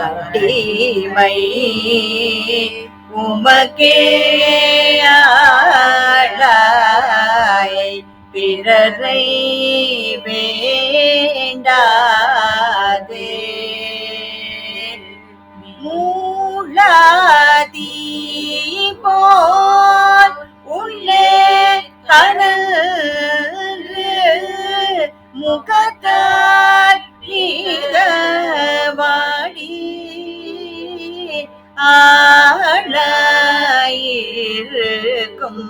மீளாடிமை உமக்கே ஆளாய் பிறரை வே ஆளாயிருக்கும்.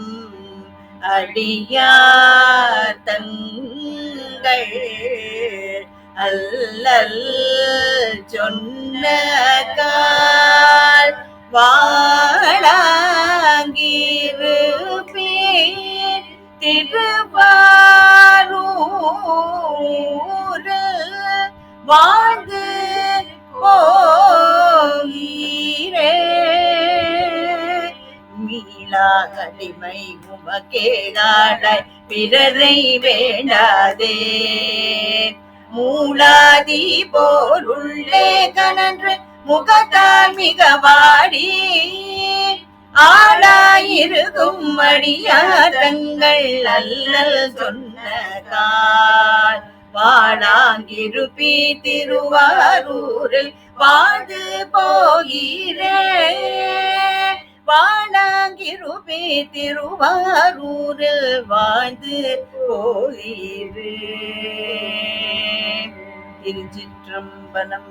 அடியார் தங்கள் அல்லல் சொன்ன கால் வாழாங்கிருப்பேன் திருவாரூர் வாழ்ந்து மீளாகடிமை உமக்கேதாடாய் பிறரை வேண்டாதே. மூலாதி போருள்ளே கனன்று முகத்தால் மிக வாடி. ஆளாயிருக்கும் மடியாதங்கள் அல்லல் சொன்னதால் வாழாங்கிருப்பி திருவாரூரில் வாழ்ந்து போகிறேன். திருவே திருவாரூரில் வாழ்ந்து போகிறே திருச்சிற்றம்பலம்